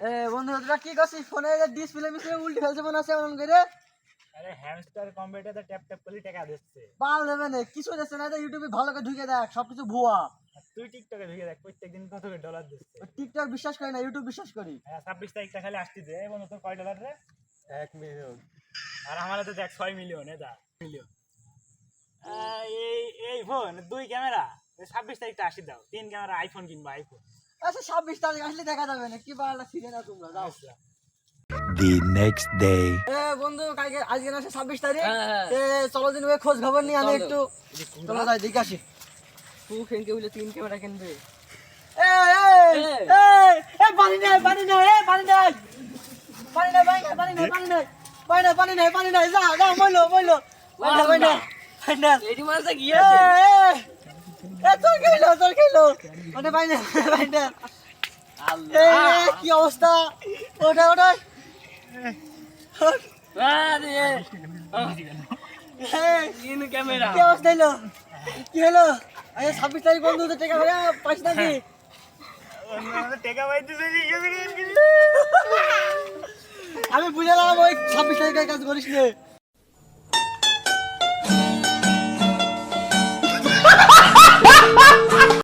এ বন্ধু তোরা কি করছিস? ফোনে ডিসপ্লে মিসপ্লে উল্টে ফেলছে মনে আছে এমন করে? আরে হ্যামস্টার কম্পিউটারে ট্যাপ ট্যাপ করলে টাকা দিচ্ছে। পাল দেবে না কিছু দিচ্ছে না ইউটিউবে ভালো করে ঢুকে দেখ সবকিছু ভুয়া। তুই টিকটকে ঢুকে দেখ প্রত্যেকদিন কত করে ডলার দিচ্ছে। টিকটক বিশ্বাস করি না ইউটিউব বিশ্বাস করি। হ্যাঁ ছাব্বিশ তারিখটা খালি আসতে দে বন্ধু তোর কয় ডলার রে? এক মিলিয়ন আর আমার তো দেখ ছয় মিলিয়ন এটা মিলিয়ন এই এই ফোন দুই ক্যামেরা ছাব্বিশ তারিখটা আসি দাও তিন ক্যামেরা আইফোন কিনবা আইফোন আচ্ছা ছাব্বিশ তারিখ আসলে দেখা যাবে না। কি বাড়াটা ছিঁড়ে না তোমরা যাও। The next day. এ বন্ধু কালকে আজকে না ছাব্বিশ তারিখ। হ্যাঁ, হ্যাঁ। এ চলো দিন ওই খোঁজ খবর নিয়ে আমি একটু চলো যাই আসি। তুই খেলতে হইলে তিন ক্যামেরা কিনবে। এ এ। এ এ পানি নাই পানি নাই এ পানি নাই। পানি নাই পানি নাই পানি নাই পানি নাই। পানি নাই পানি নাই পানি নাই। যা যা মইলো মইলো পানি নাই পানি নাই পানি নাই। এটি মাসে এ গিয়েছে এ এ তোর খেলো তোর ওটা পানি নাই কি অবস্থা? ওটা ওটা। কি অবস্থা হলো কি হলো আরে ছাব্বিশ তারিখ বন্ধু তো টাকা নাকি? আমি বুঝলাম ওই ছাব্বিশ তারিখের কাজ করিস নে।